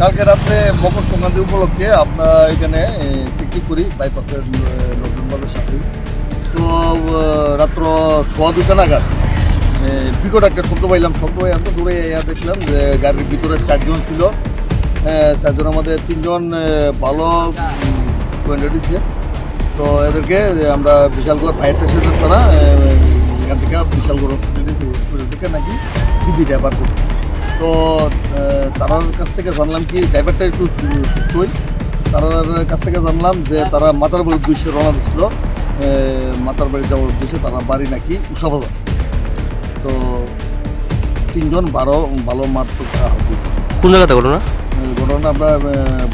কালকে রাত্রে মকর সংক্রান্তি উপলক্ষে আপনার এখানে পিকনিক করি বাইপাসের নতুন বাজার সাথে। তো রাত্র সোয়া দুটা নাগাদ বিকট একটা শব্দ পাইলাম। শব্দ পাই আমি দূরে দেখলাম যে, গাড়ির ভিতরে চারজন ছিল। চারজন আমাদের তিনজন ভালো দিছে। তো, এদেরকে আমরা বিশালগড় ফায়ার স্টেশনের তারা এখান থেকে বিশালগড় হসপিটালে হসপিটাল থেকে নাকি সিবি ড্রাইভার করছে তো তার কাছ থেকে জানলাম কি ড্রাইভারটা একটু সুস্থই। তারার কাছ থেকে জানলাম যে তারা মাতার বাড়ির উদ্দেশ্যে রওনা দিচ্ছিল মাতার বাড়ি যাওয়ার উদ্দেশ্যে তারা বাড়ি নাকি উষাবাজার তো তিনজন বারো ভালো মারপিট করা হয়েছে কোন জায়গাতে ঘটনা? ঘটনা আমরা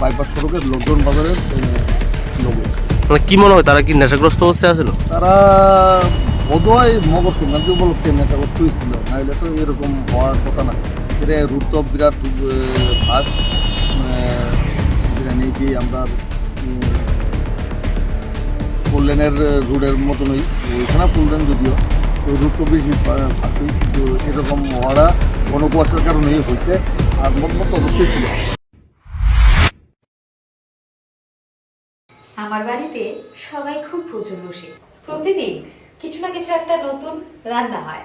বাইপাস সড়কের লোকজন বাজারের লোক। মানে কি মনে হয় তারা কি নেশাগ্রস্ত অবস্থায় আছিল তারা বোধহয় মকর সংক্রান্তি উপলক্ষে নেতাগ্রস্ত হয়েছিল। নাহলে তো এরকম হওয়ার কথা না। এটা রুট বিরাট ফাঁস কি আমরা ফোর লেনের রুটের মতনই ওইখানে ফুল লেন যদিও, তো রুট তো বেশি ফাঁসি কিন্তু এরকম হওয়াটা গণকুয়াশার কারণেই হয়েছে, আর মতো অবশ্যই ছিল। আমার বাড়িতে সবাই খুব প্রচুর বসে প্রতিদিন কিছু না কিছু একটা নতুন রান্না হয়।